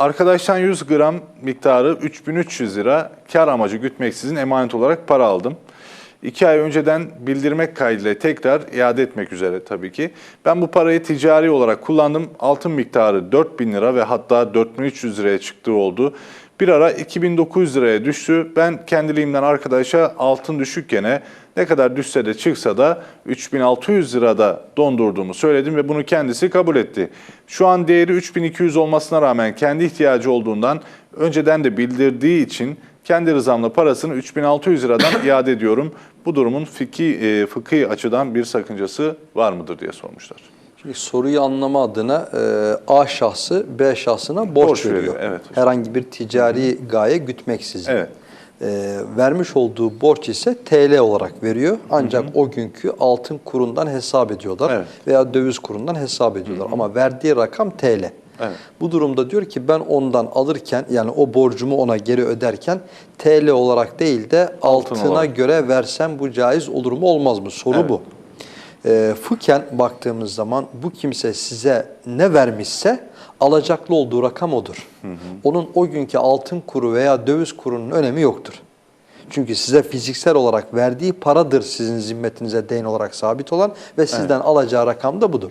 Arkadaştan 100 gram miktarı 3300 lira kar amacı gütmeksizin emanet olarak para aldım. 2 ay önceden bildirmek kaydıyla tekrar iade etmek üzere tabii ki. Ben bu parayı ticari olarak kullandım. Altın miktarı 4000 lira ve hatta 4300 liraya çıktığı oldu. Bir ara 2900 liraya düştü. Ben kendiliğimden arkadaşa altın düşük gene ne kadar düşse de çıksa da 3600 lirada dondurduğumu söyledim ve bunu kendisi kabul etti. Şu an değeri 3200 olmasına rağmen kendi ihtiyacı olduğundan önceden de bildirdiği için kendi rızamla parasını 3600 liradan iade ediyorum. Bu durumun fiki, e, fıkhi açıdan bir sakıncası var mıdır diye sormuşlar. Şimdi soruyu anlama adına e, A şahsı B şahsına borç, Borç veriyor. veriyor, evet. Herhangi bir ticari gaye gütmeksizin. Evet. E, vermiş olduğu borç ise TL olarak veriyor. Ancak o günkü altın kurundan hesap ediyorlar Evet. veya döviz kurundan hesap ediyorlar. Ama verdiği rakam TL. Evet. Bu durumda diyor ki ben ondan alırken yani o borcumu ona geri öderken TL olarak değil de Altın altına olarak. göre versem bu caiz olur mu olmaz mı? Soru Evet. bu. E, fıkhen baktığımız zaman bu kimse size ne vermişse alacaklı olduğu rakam odur. Onun o günkü altın kuru veya döviz kurunun önemi yoktur. Çünkü size fiziksel olarak verdiği paradır sizin zimmetinize değin olarak sabit olan ve sizden alacağı rakam da budur.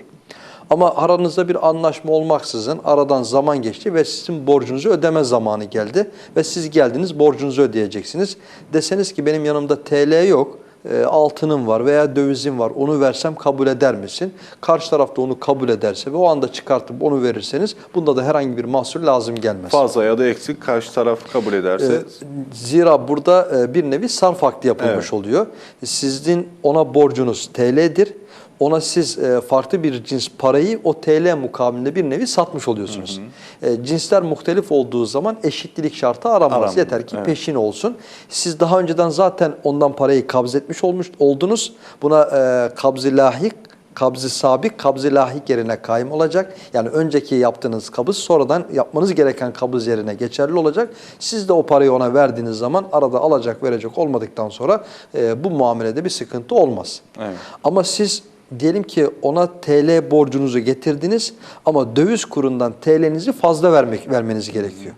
Ama aranızda bir anlaşma olmaksızın aradan zaman geçti ve sizin borcunuzu ödeme zamanı geldi ve siz geldiniz borcunuzu ödeyeceksiniz. Deseniz ki benim yanımda TL yok, e, altınım var veya dövizim var onu versem kabul eder misin? Karşı tarafta onu kabul ederse ve o anda çıkartıp onu verirseniz bunda da herhangi bir mahsur lazım gelmez. Fazla ya da eksik karşı taraf kabul ederse Ee, Zira burada e, bir nevi sarf akdi yapılmış Evet. oluyor. Sizin ona borcunuz TL'dir. Ona siz e, farklı bir cins parayı o TL mukabilinde bir nevi satmış oluyorsunuz. E, Cinsler muhtelif olduğu zaman eşitlilik şartı aranmaz. Aranmaz, Yeter ki evet. peşin olsun. Siz daha önceden zaten ondan parayı kabz etmiş olmuş oldunuz. Buna e, kabz-ı lahik kabz-ı sabik, kabz-ı lahik yerine kaim olacak. Yani önceki yaptığınız kabız sonradan yapmanız gereken kabız yerine geçerli olacak. Siz de o parayı ona verdiğiniz zaman arada alacak verecek olmadıktan sonra e, bu muamelede bir sıkıntı olmaz. Evet. Ama siz diyelim ki ona TL borcunuzu getirdiniz ama döviz kurundan TL'nizi fazla vermek vermeniz gerekiyor.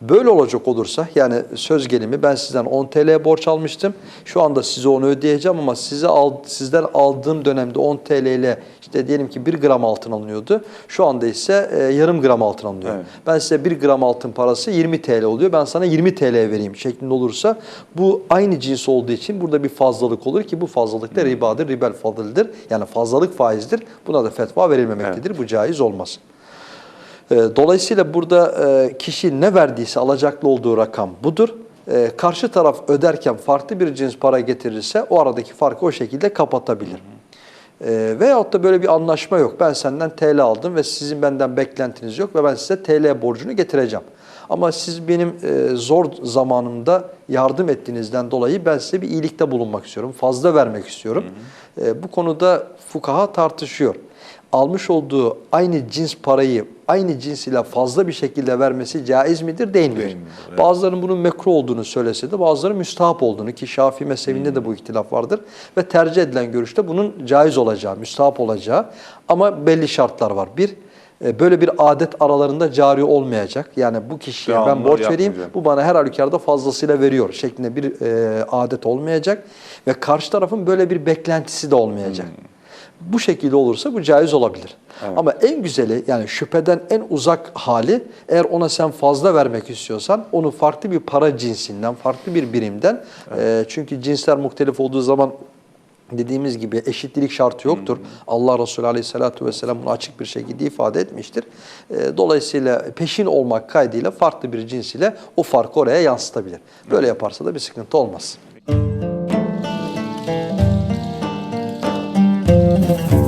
Böyle olacak olursa yani söz gelimi ben sizden 10 TL borç almıştım. Şu anda size onu ödeyeceğim ama size al, sizden aldığım dönemde 10 TL ile işte diyelim ki 1 gram altın alınıyordu. Şu anda ise e, yarım gram altın alınıyor. Evet. Ben size 1 gram altın parası 20 TL oluyor. Ben sana 20 TL vereyim şeklinde olursa bu aynı cins olduğu için burada bir fazlalık olur ki bu fazlalık da ribadır, ribel fadıldır. Yani fazlalık faizdir. Buna da fetva verilmemektedir. Bu caiz olmaz. E, Dolayısıyla burada e, kişi ne verdiyse alacaklı olduğu rakam budur. E, Karşı taraf öderken farklı bir cins para getirirse o aradaki farkı o şekilde kapatabilir. E, veyahut da böyle bir anlaşma yok. Ben senden TL aldım ve sizin benden beklentiniz yok ve ben size TL borcunu getireceğim. Ama siz benim e, zor zamanımda yardım ettiğinizden dolayı ben size bir iyilikte bulunmak istiyorum. Fazla vermek istiyorum. E, bu konuda fukaha tartışıyor almış olduğu aynı cins parayı aynı cins ile fazla bir şekilde vermesi caiz midir değil midir? Değil midir, evet. Bazılarının bunun mekruh olduğunu söylese de bazıları müstahap olduğunu ki Şafii mezhebinde de bu ihtilaf vardır ve tercih edilen görüşte bunun caiz olacağı, müstahap olacağı ama belli şartlar var. Bir, e, böyle bir adet aralarında cari olmayacak. Yani bu kişiye ben Devamlı borç vereyim, bu bana her halükarda fazlasıyla veriyor şeklinde bir e, adet olmayacak ve karşı tarafın böyle bir beklentisi de olmayacak. Bu şekilde olursa bu caiz olabilir. Ama en güzeli yani şüpheden en uzak hali eğer ona sen fazla vermek istiyorsan onu farklı bir para cinsinden, farklı bir birimden e, çünkü cinsler muhtelif olduğu zaman dediğimiz gibi eşitlilik şartı yoktur. Allah Resulü Aleyhisselatü Vesselam bunu açık bir şekilde ifade etmiştir. E, Dolayısıyla peşin olmak kaydıyla farklı bir cins ile o farkı oraya yansıtabilir. Böyle yaparsa da bir sıkıntı olmaz. Thank you.